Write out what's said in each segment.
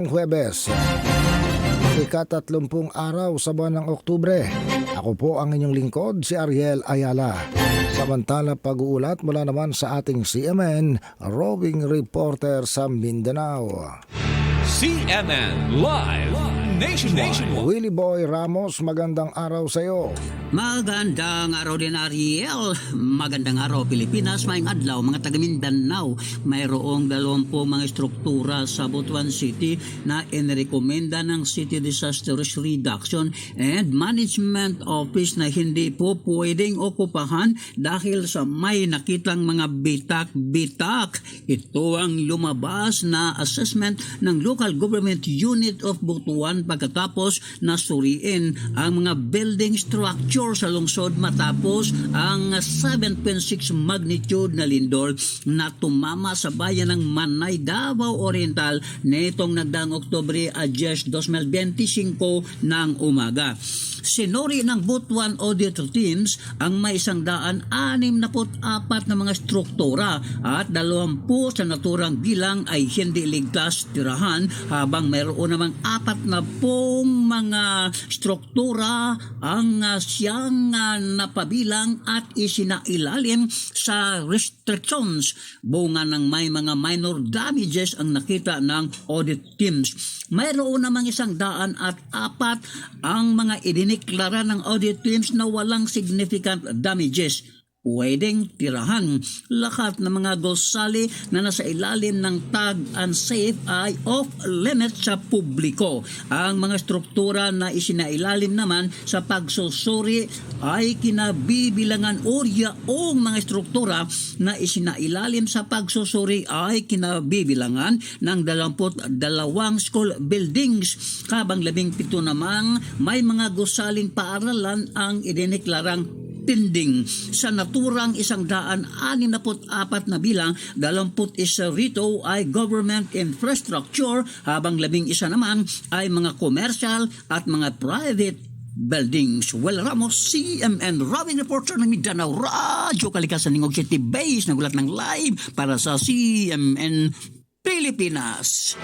Huwebes, ikatatlumpung araw sa buwan ng Oktubre. Ako po ang inyong lingkod, si Ariel Ayala. Samantala pag-uulat mula naman sa ating CMN, roving reporter sa Mindanao. CNN Live Nationwide. Willie Boy Ramos, magandang araw sa iyo. Magandang araw din Ariel. Magandang araw Pilipinas. Maayong adlaw mga taga Mindanao. Mayroong dalawampu mga struktura sa Butuan City na inirekomenda ng City Disaster Risk Reduction and Management Office na hindi po pwedeng okupahan dahil sa may nakitang mga bitak-bitak. Ito ang lumabas na assessment ng Local Government Unit of Butuan pagkatapos nasuriin ang mga building structure sa lungsod matapos ang 7.6 magnitude na lindol na tumama sa bayan ng Manay, Davao Oriental nitong nagdaang Oktobre a 10, 2025 ng umaga. Sinuri ng Butuan Auditor Teams ang may isang daan anim na apat na mga struktura at dalawampu sa naturang bilang ay hindi ligtas tirahan habang mayroon namang apat na pong mga struktura ang uh, siyang uh, napabilang at isinailalim sa restrictions bunga ng may mga minor damages ang nakita ng audit teams. Mayroon namang isang daan at apat ang mga idiniklara ng audit teams na walang significant damages pwedeng tirahan. Lahat ng mga gosali na nasa ilalim ng tag unsafe ay off limit sa publiko. Ang mga struktura na isinailalim naman sa pagsusuri ay kinabibilangan o yaong mga struktura na isinailalim sa pagsusuri ay kinabibilangan ng 22 school buildings. Labing pito namang may mga gosaling paaralan ang idineklarang tinding sa naturang isang daan apat na bilang dalamput isa rito ay government infrastructure habang labing isa naman ay mga commercial at mga private buildings. Well, Ramos, CMN, Robin Reporter ng Mindanao, Radyo Kalikasan ng City Base, nagulat ng live para sa CMN Pilipinas.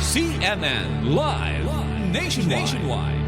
CNN Live Nationwide.